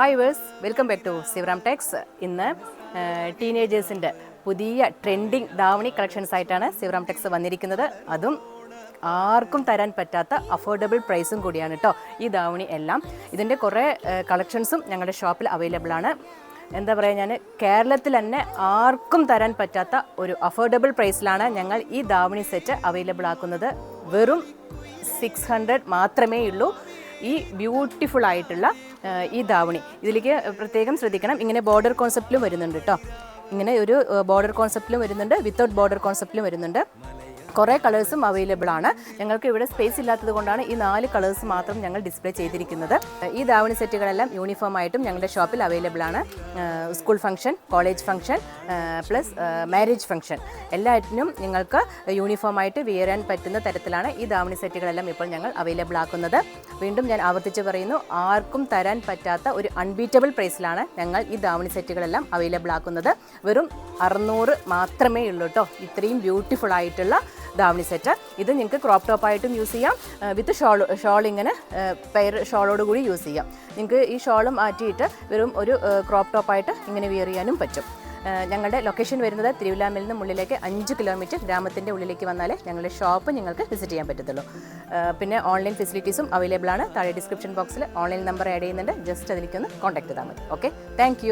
Hi verse welcome back to Sivaram techs ഇന്ന് ടീനേജേഴ്സിന്റെ പുതിയ ട്രെൻഡിങ് ദാവണി കളക്ഷൻസ് ആയിട്ടാണ് ശിവറാം ടെക്സ് വന്നിരിക്കുന്നത്. അതും ആർക്കും തരാൻ പറ്റാത്ത അഫോർഡബിൾ പ്രൈസും കൂടിയാണ് കേട്ടോ ഈ ദാവണി എല്ലാം. ഇതിന്റെ കുറേ കളക്ഷൻസും ഞങ്ങളുടെ ഷോപ്പിൽ അവൈലബിൾ ആണ്. എന്താ പറയുക ഞാൻ കേരളത്തിൽ തന്നെ ആർക്കും തരാൻ പറ്റാത്ത ഒരു അഫോർഡബിൾ പ്രൈസിലാണ് ഞങ്ങൾ ഈ ദാവണി സെറ്റ് അവൈലബിൾ ആക്കുന്നത്. വെറും സിക്സ് ഹൺഡ്രഡ് മാത്രമേ ഉള്ളൂ. ഈ ബ്യൂട്ടിഫുൾ ആയിട്ടുള്ള ഈ ദാവണി ഇതിലേക്ക് പ്രത്യേകം ശ്രദ്ധിക്കണം. ഇങ്ങനെ ബോർഡർ കോൺസെപ്റ്റിലും വരുന്നുണ്ട് കേട്ടോ ഇങ്ങനെ ഒരു ബോർഡർ കോൺസെപ്റ്റിലും വരുന്നുണ്ട്. വിത്തൗട്ട് ബോർഡർ കോൺസെപ്റ്റിലും വരുന്നുണ്ട്. കുറേ കളേഴ്സും അവൈലബിൾ ആണ്. ഞങ്ങൾക്ക് ഇവിടെ സ്പേസ് ഇല്ലാത്തത് കൊണ്ടാണ് ഈ നാല് കളേഴ്സ് മാത്രം ഞങ്ങൾ ഡിസ്പ്ലേ ചെയ്തിരിക്കുന്നത്. ഈ ദാവണി സെറ്റുകളെല്ലാം യൂണിഫോം ആയിട്ടും ഞങ്ങളുടെ ഷോപ്പിൽ അവൈലബിൾ ആണ്. School function college function plus marriage function എല്ലാറ്റിനും നിങ്ങൾക്ക് യൂണിഫോം ആയിട്ട് വിയറാൻ പറ്റുന്ന തരത്തിലാണ് ഈ ദാവണി സെറ്റുകളെല്ലാം ഇപ്പോൾ ഞങ്ങൾ അവൈലബിൾ ആക്കുന്നത്. വീണ്ടും ഞാൻ ആവർത്തിച്ച് പറയുന്നു ആർക്കും തരാൻ പറ്റാത്ത ഒരു അൺബീറ്റബിൾ പ്രൈസിലാണ് ഞങ്ങൾ ഈ ദാവണി സെറ്റുകളെല്ലാം അവൈലബിൾ ആക്കുന്നത്. വെറും അറുന്നൂറ് മാത്രമേ ഉള്ളൂ കേട്ടോ ഇത്രയും ബ്യൂട്ടിഫുൾ ആയിട്ടുള്ള ദാവണി സെറ്റ്. ഇത് നിങ്ങൾക്ക് ക്രോപ്പ് ടോപ്പായിട്ടും യൂസ് ചെയ്യാം. വിത്ത് ഷോൾ ഷോൾ ഇങ്ങനെ പെയർ ഷോളോട് കൂടി യൂസ് ചെയ്യാം. നിങ്ങൾക്ക് ഈ ഷോളും മാറ്റിയിട്ട് വെറും ഒരു ക്രോപ്പ് ടോപ്പായിട്ട് ഇങ്ങനെ വിയർ ചെയ്യാനും പറ്റും. ഞങ്ങളുടെ ലൊക്കേഷൻ വരുന്നത് തിരുവില്ലാമയിൽ നിന്ന് ഉള്ളിലേക്ക് അഞ്ച് കിലോമീറ്റർ ഗ്രാമത്തിന്റെ ഉള്ളിലേക്ക് വന്നാലേ ഞങ്ങളുടെ ഷോപ്പ് നിങ്ങൾക്ക് വിസിറ്റ് ചെയ്യാൻ പറ്റത്തുള്ളൂ. പിന്നെ ഓൺലൈൻ ഫെസിലിറ്റീസും അവൈലബിൾ ആണ്. താഴെ ഡിസ്ക്രിപ്ഷൻ ബോക്സിൽ ഓൺലൈൻ നമ്പർ ആഡ് ചെയ്യുന്നുണ്ട്. ജസ്റ്റ് അതിലേക്കൊന്ന് കോൺടാക്ട് ചെയ്താൽ മതി. Okay thank